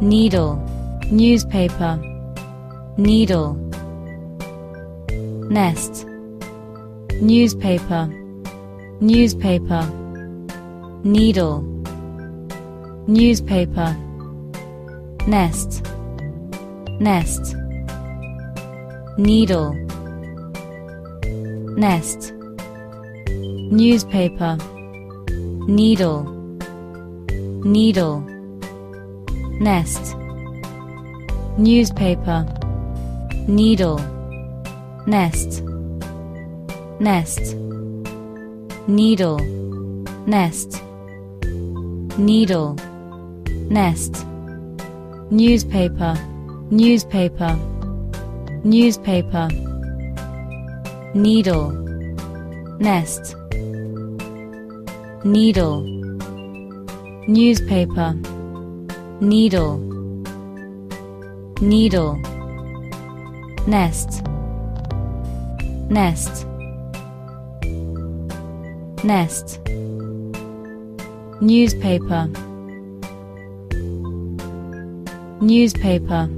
needle, newspaper, needle, nest, newspaper, newspaper, needle, newspaper, nest, nest, needle, nest, newspaper, needle, needle. Nest. Newspaper. Needle. Nest. Nest. Needle. Nest. Needle. Nest. Newspaper. Newspaper. Newspaper. Needle. Nest needle newspaper needle needle nest nest nest newspaper newspaper